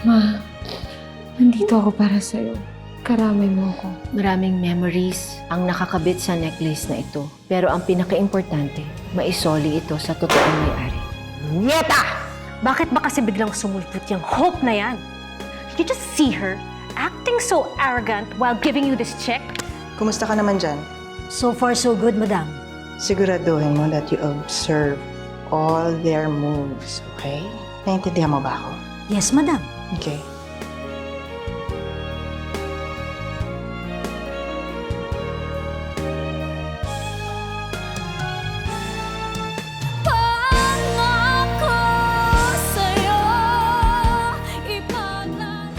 Ma, nandito ako para sa'yo. Karamay mo ako. Maraming memories ang nakakabit sa necklace na ito. Pero ang pinaka-importante, maisoli ito sa totoong may-ari. Nieta! Bakit ba kasi biglang sumulpot yung hope na yan? Did you just see her acting so arrogant while giving you this check? Kumusta ka naman dyan? So far, so good, madam. Siguraduhin mo that you observe all their moves, okay? Naintindihan mo ba ako? Yes, madam. Okay.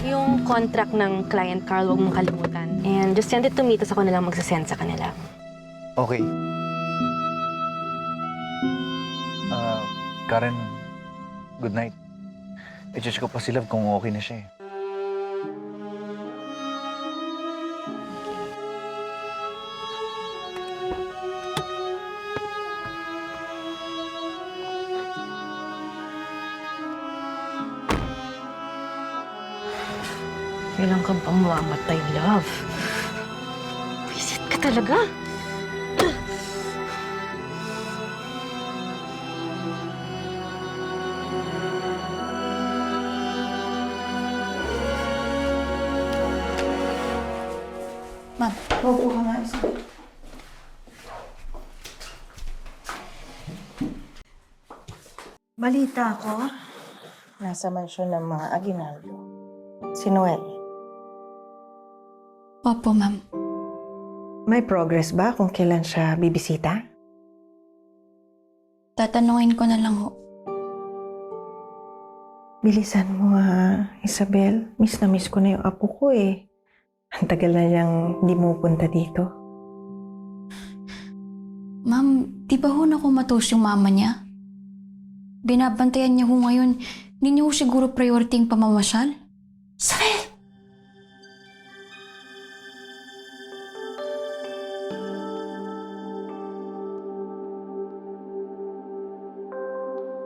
Yung contract ng client, Carl, huwag mong kalimutan. And just send it to me, tapos ako na lang magsasend sa kanila. Okay. Ah, Karen, good night. I-check ko pa si Love kung okay na siya eh. Kailan ka bang mamatay, love? Visit ka talaga? Ka nga isa. Balita ko, nasa mansyon ng mga Aguinaldo. Si Noel. Opo, ma'am. May progress ba kung kailan siya bibisita? Tatanungin ko na lang ho. Bilisan mo ha, Isabel. Miss na miss ko na yung apo ko eh. Ang tagal na niyang hindi mo punta dito. Ma'am, di ba ho nakumatos yung mama niya? Binabantayan niya ho ngayon. Hindi niyo ho siguro priority yung pamamasyal? Sabel!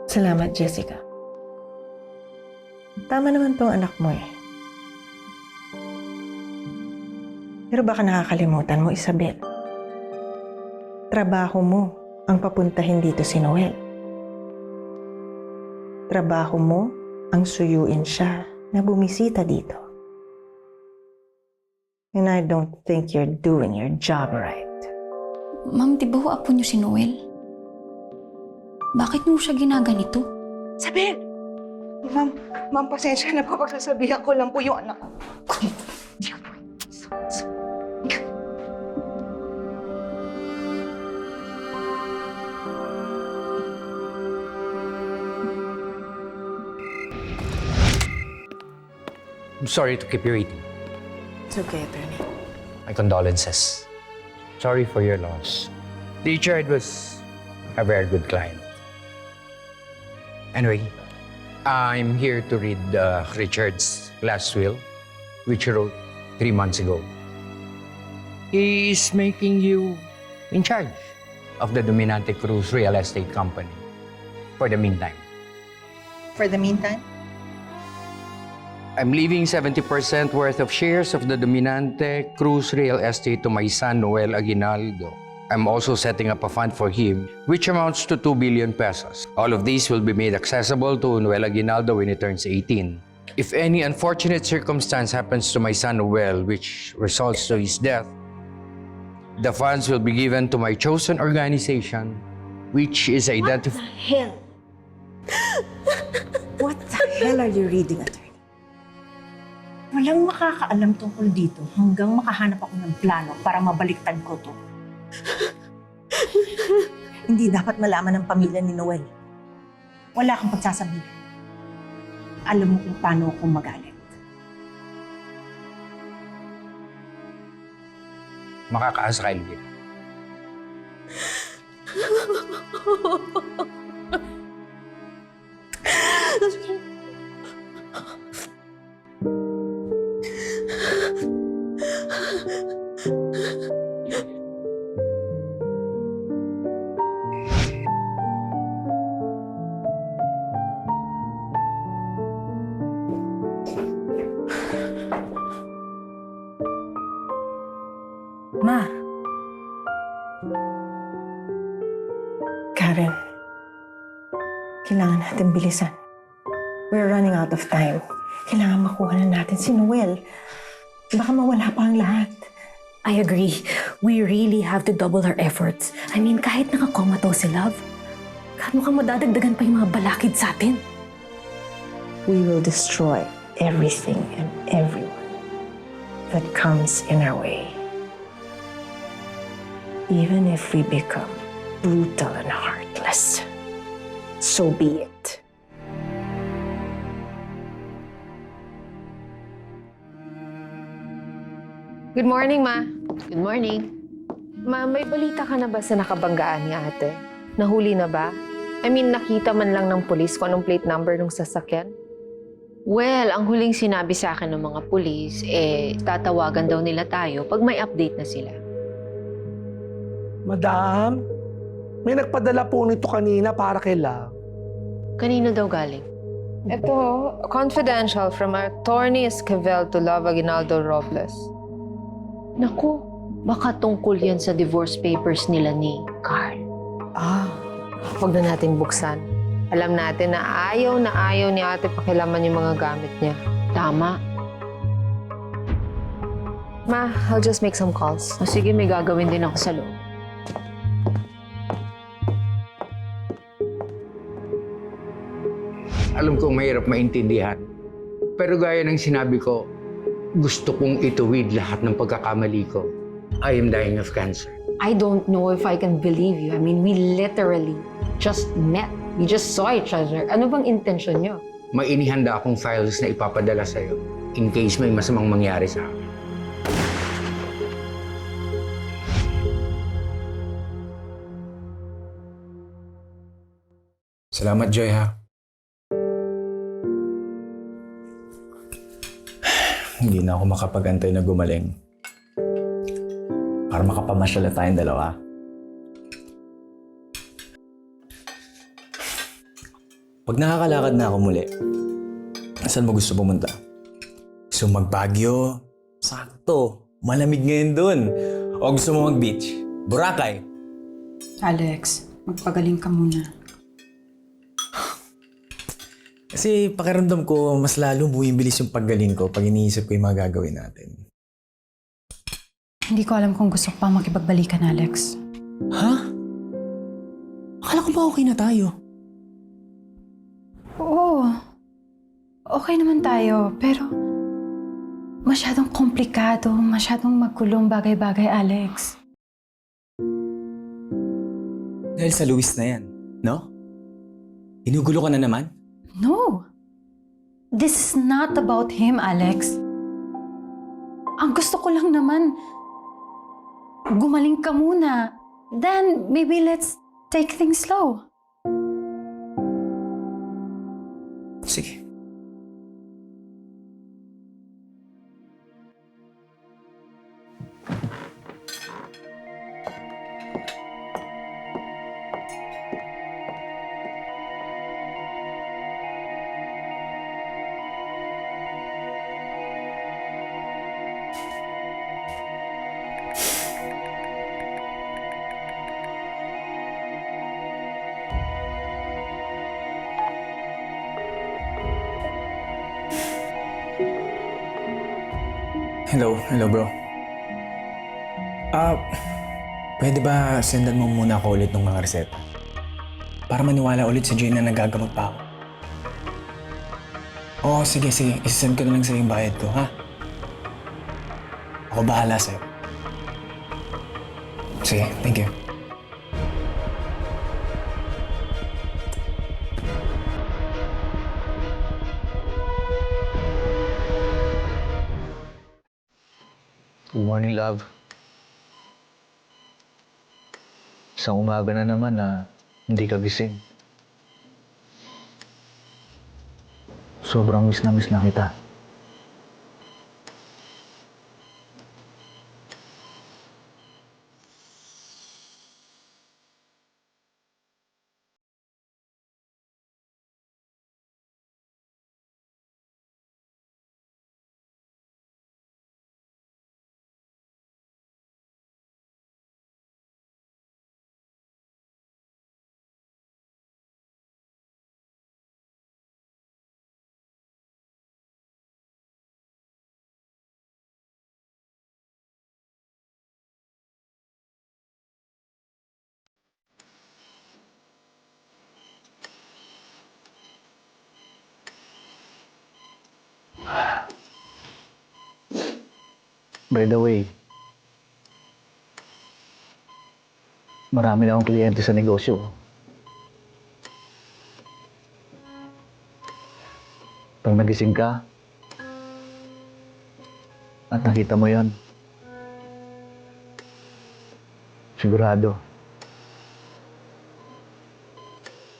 Salamat, Jessica. Tama naman tong anak mo eh. Pero baka nakakalimutan mo, Isabel. Trabaho mo ang papuntahin dito si Noel. Trabaho mo ang suyuin siya na bumisita dito. And I don't think you're doing your job right. Ma'am, di ba ho apo niyo si Noel? Bakit niyo siya ginaganito? Isabel! Ma'am, ma'am, pasensya na po. Pagsasabihan ko lang po yung anak ko. I'm sorry to keep you waiting. It's okay, attorney. My condolences. Sorry for your loss. Richard was a very good client. Anyway, I'm here to read uh, Richard's last will, which he wrote three months ago. He is making you in charge of the Dominante Cruz Real Estate Company for the meantime. For the meantime, I'm leaving 70% worth of shares of the Dominante Cruz Real Estate to my son, Noel Aguinaldo. I'm also setting up a fund for him, which amounts to 2 billion pesos. All of these will be made accessible to Noel Aguinaldo when he turns 18. If any unfortunate circumstance happens to my son Noel, which results to his death, the funds will be given to my chosen organization, which is identified. Hell. What the hell are you reading? Walang makakaalam tungkol dito hanggang makahanap ako ng plano para mabaliktad ko to. Hindi dapat malaman ng pamilya ni Noel. Wala kang pagsasabihin. Alam mo kung paano ako magalit. Makakaasrail din. have to double our efforts. I mean, kahit nakakomato si Love, mukhang madadagdagan pa yung mga balakid sa atin. We will destroy everything and everyone that comes in our way. Even if we become brutal and heartless, so be it. Good morning, Ma. Good morning. Ma, may balita ka na ba sa nakabanggaan ni ate? Nahuli na ba? I mean, nakita man lang ng pulis kung anong plate number ng sasakyan? Well, ang huling sinabi sa akin ng mga pulis, eh, tatawagan daw nila tayo pag may update na sila. Madam, may nagpadala po nito kanina para kay Love. Kanino daw galing? Ito, confidential from attorney Esquivel to Love Aguinaldo Robles. Naku, baka tungkol yan sa divorce papers nila ni Carl. Ah, huwag na natin buksan. Alam natin na ayaw na ayaw ni ate pakilaman yung mga gamit niya. Tama. Ma, I'll just make some calls. O sige, may gagawin din ako sa loob. Alam kong mahirap maintindihan. Pero gaya ng sinabi ko, gusto kong ituwid lahat ng pagkakamali ko. I am dying of cancer. I don't know if I can believe you. I mean, we literally just met. We just saw each other. Ano bang intention niyo? May inihanda akong files na ipapadala sa'yo in case may masamang mangyari sa akin. Salamat, Joy, ha? Hindi na ako makapagantay na gumaling. Para makapamasyal na tayong dalawa. Pag nakakalakad na ako muli, saan mo gusto pumunta? Gusto mo mag-Baguio? Sakto. Malamig ngayon dun. O gusto mo mag-beach? Boracay? Alex, magpagaling ka muna. Kasi pakiramdam ko, mas lalo bumibilis yung paggaling ko pag iniisip ko yung mga gagawin natin. Hindi ko alam kung gusto ko pa makipagbalikan, Alex. Ha? Akala ko ba okay na tayo? Oo. Okay naman tayo, pero masyadong komplikado, masyadong magulong bagay-bagay, Alex. Dahil sa Luis na yan, no? Inugulo ka na naman? No. This is not about him, Alex. Ang gusto ko lang naman, gumaling ka muna. Then, maybe let's take things slow. Hello, hello bro. Ah, pwede ba sendan mo muna ako ulit ng mga reseta? Para maniwala ulit si Jane na nagagamot pa ako. Oo, sige, sige. Isasend ko na lang sa yung bayad ko, ha? Ako bahala sa'yo. Sige, thank you. Love. Isang umaga na naman na hindi ka gising. Sobrang miss na miss na kita. By the way, marami na akong kliyente sa negosyo. Pag nagising ka, at nakita mo yon, sigurado,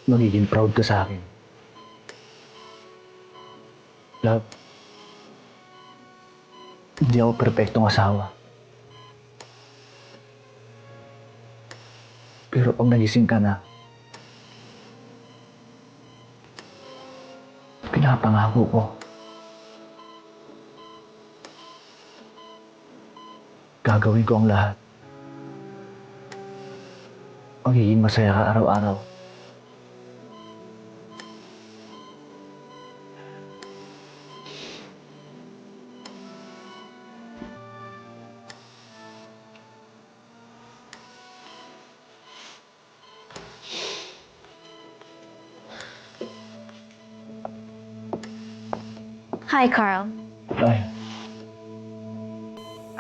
magiging proud ka sa akin. Love, hindi ako perpektong asawa. Pero pag nagising ka na, pinapangako ko, gagawin ko ang lahat. Magiging masaya ka araw-araw.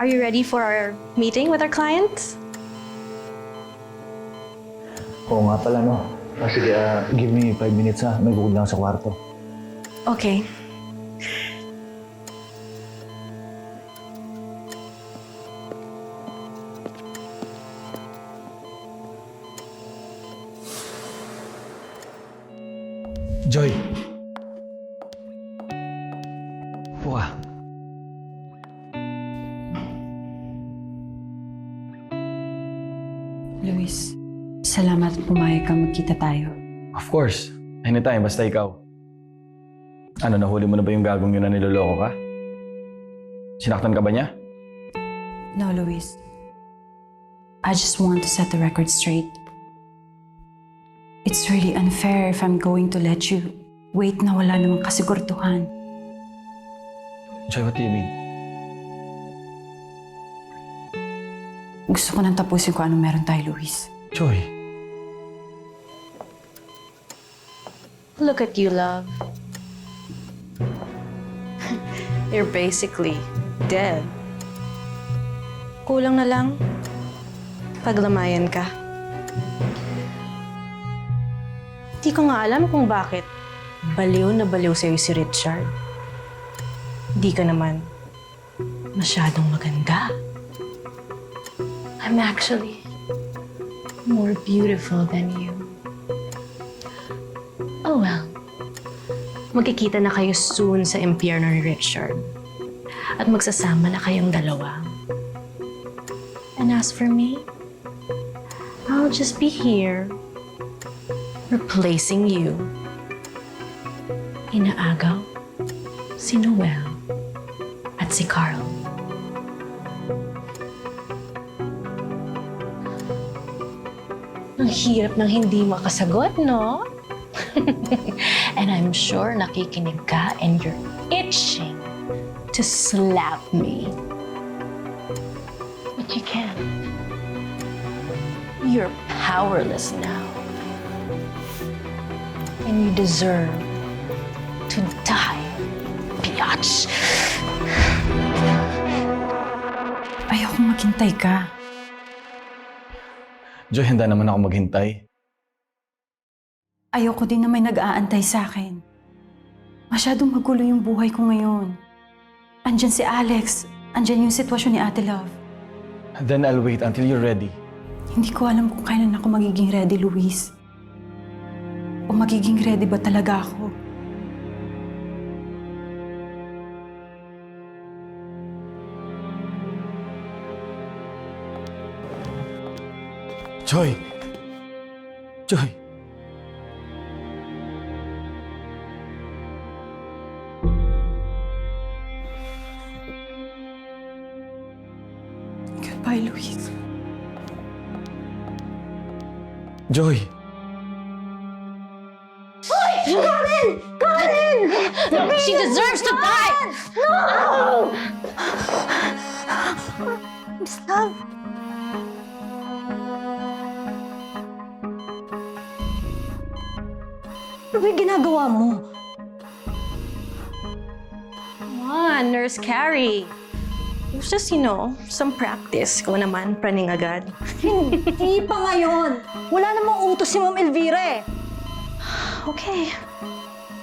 Are you ready for our meeting with our clients? oo nga pala no. Ah, sige, ah, give me five minutes ha. May bukod lang sa kwarto. Okay. Basta ikaw. Ano, nahuli mo na ba yung gagong yun na niloloko ka? Sinaktan ka ba niya? No, Luis. I just want to set the record straight. It's really unfair if I'm going to let you wait na wala namang kasigurduhan. Joy, what do you mean? Gusto ko nang tapusin kung anong meron tayo, Luis. Joy, Look at you, love. You're basically dead. Kulang na lang, paglamayan ka. Di ko nga alam kung bakit baliw na baliw sa'yo si Richard. Di ka naman masyadong maganda. I'm actually more beautiful than you. Well. Magkikita na kayo soon sa impyerno ni Richard. At magsasama na kayong dalawa. And as for me, I'll just be here, replacing you. Inaagaw si Noel at si Carl. Ang hirap ng hindi makasagot, no? and I'm sure nakikinig ka and you're itching to slap me. But you can't. You're powerless now. And you deserve to die, biatch. Ayoko maghintay ka. Joy, handa naman ako maghintay. Ayoko din na may nag-aantay sa akin. Masyadong magulo yung buhay ko ngayon. Andyan si Alex. Andyan yung sitwasyon ni Ate Love. Then I'll wait until you're ready. Hindi ko alam kung kailan ako magiging ready, Luis. O magiging ready ba talaga ako? Joy! Joy! Joy! She deserves to die! Ano ba yung ginagawa mo? Come on, Nurse Carrie. Just, you know, some practice. Kung naman, praning agad. Hindi pa ngayon. Wala namang utos si Ma'am Elvira eh. Okay.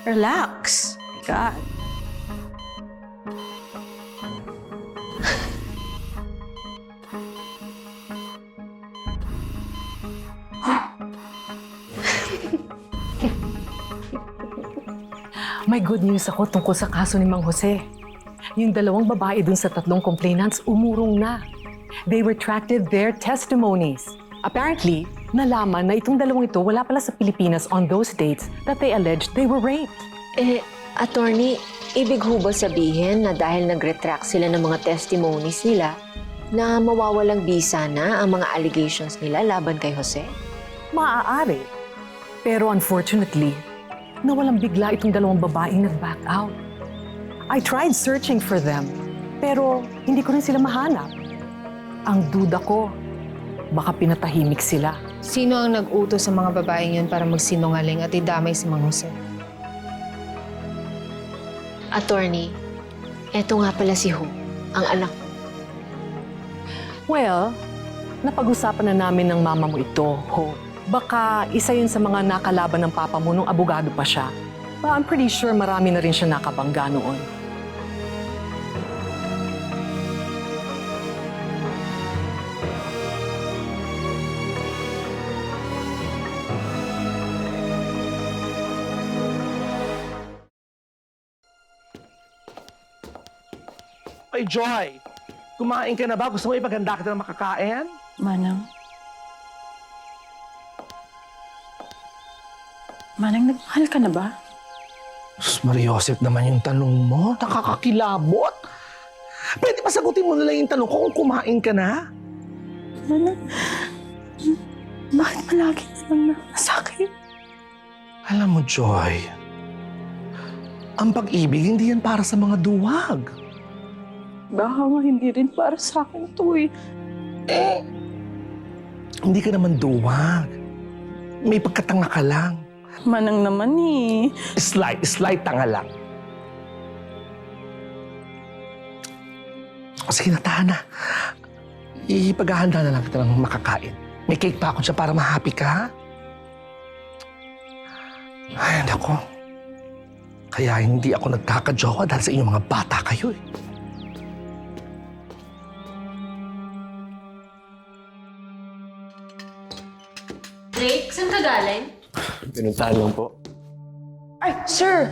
Relax. My God. May good news ako tungkol sa kaso ni Mang Jose. Yung dalawang babae dun sa tatlong complainants umurong na. They retracted their testimonies. Apparently, nalaman na itong dalawang ito wala pala sa Pilipinas on those dates that they alleged they were raped. Eh, attorney, ibig ho ba sabihin na dahil nag-retract sila ng mga testimonies nila, na mawawalang bisa na ang mga allegations nila laban kay Jose? Maaari. Pero unfortunately, nawalang bigla itong dalawang babaeng nag-back out. I tried searching for them, pero hindi ko rin sila mahanap. Ang duda ko, baka pinatahimik sila. Sino ang nag-utos sa mga babaeng yun para magsinungaling at idamay si Mang Jose? Attorney, eto nga pala si Ho, ang anak ko. Well, napag-usapan na namin ng mama mo ito, Ho. Baka isa yun sa mga nakalaban ng papa mo nung abogado pa siya. But I'm pretty sure marami na rin siya nakabangga noon. Ay, Joy! Kumain ka na ba? Gusto mo ipaganda kita ng makakain? Manang. Manang, nagmahal ka na ba? Sus, Mariosep naman yung tanong mo. Nakakakilabot. Pwede ba sagutin mo na lang yung tanong ko kung kumain ka na? Manang, bakit palagi na lang nasakit? Alam mo, Joy, ang pag-ibig hindi yan para sa mga duwag. Baka nga hindi rin para sa akin to eh. Eh, hindi ka naman duwag. May pagkatanga ka lang. Manang naman eh. Slight, slight tanga lang. O sige na, tahan na. Ipaghahanda na lang kita ng makakain. May cake pa ako dyan para ma-happy ka. Ay, nako. Kaya hindi ako nagkakajowa dahil sa inyong mga bata kayo eh. Drake, saan ka galing? Pinuntahan lang po. Ay, sir!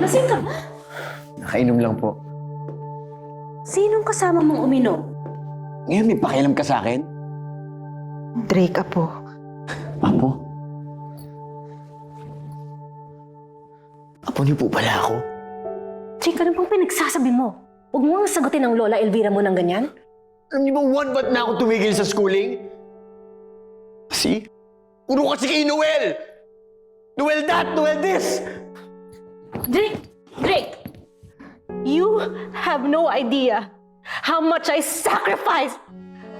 Lasing ka ba? Nakainom lang po. Sinong kasama mong uminom? Ngayon may pakialam ka sa akin? Drake, apo. Apo? Apo niyo po pala ako? Drake, ano bang pinagsasabi mo? Huwag mo nga sagutin ang Lola Elvira mo ng ganyan. Alam niyo ba one ba't na ako tumigil sa schooling? Kasi, puro kasi kay Noel! Noel that, Noel this! Drake! Drake! You have no idea how much I sacrificed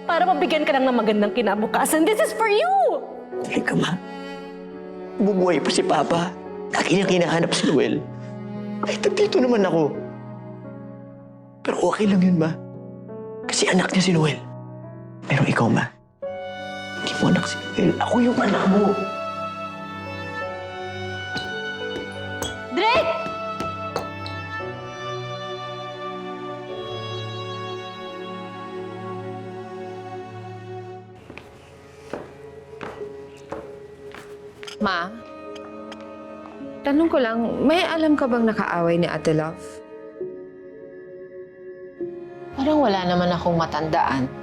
para mabigyan ka lang ng magandang kinabukasan. This is for you! Teka ma, bumuhay pa si Papa. Niyang kinahanap si Noel. Kahit dito naman ako. Pero okay lang yun, ma. Kasi anak niya si Noel. Pero ikaw, ma, mo anak si Noel. Ako yung anak mo. Drake! Ma, tanong ko lang, may alam ka bang nakaaway ni Ate Love? Parang wala naman akong matandaan.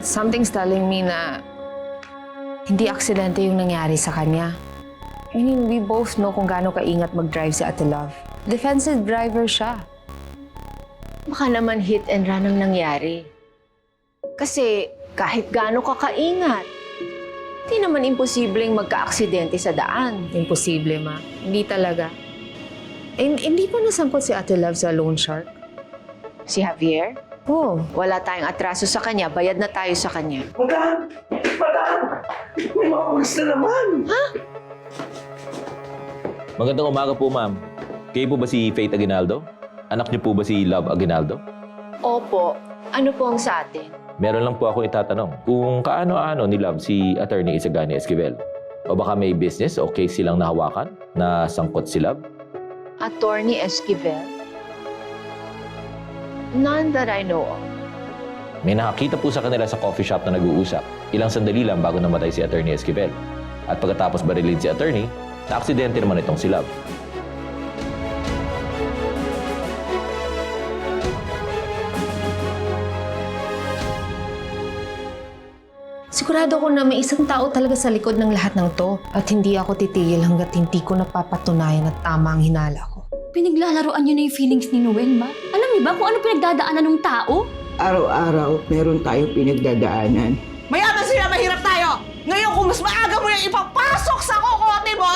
Something's telling me na hindi aksidente yung nangyari sa kanya. I mean, we both know kung gaano kaingat mag-drive si Ate Love. Defensive driver siya. Baka naman hit and run ang nangyari. Kasi kahit gaano ka kaingat, hindi naman imposibleng magka-aksidente sa daan. Imposible, ma. Hindi talaga. Eh, hindi pa nasangkot si Ate Love sa loan shark? Si Javier, Oo. wala tayong atraso sa kanya, bayad na tayo sa kanya. Madam! Madam! May mga oras na naman! Magandang umaga po, ma'am. Kayo po ba si Faith Aguinaldo? Anak niyo po ba si Love Aguinaldo? Opo. Ano po ang sa atin? Meron lang po ako itatanong kung kaano-ano ni Love si Attorney Isagani Esquivel. O baka may business o case silang nahawakan na sangkot si Love? Attorney Esquivel? None that I know of. May nakakita po sa kanila sa coffee shop na nag-uusap. Ilang sandali lang bago namatay si Attorney Esquivel. At pagkatapos barilin si Attorney, na-aksidente naman itong si Love. Sigurado ko na may isang tao talaga sa likod ng lahat ng to. At hindi ako titigil hanggat hindi ko napapatunayan at tama ang hinala ko. Pinaglalaroan niyo na yung feelings ni Noel, ma? Alam niyo ba kung ano pinagdadaanan ng tao? Araw-araw, meron tayong pinagdadaanan. Mayaman sila, mahirap tayo! Ngayon kung mas maaga mo yung ipapasok sa kukote mo,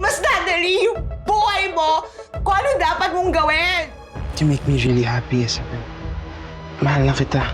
mas dadali yung buhay mo kung ano dapat mong gawin! You make me really happy, Isabel. Mahal na kita.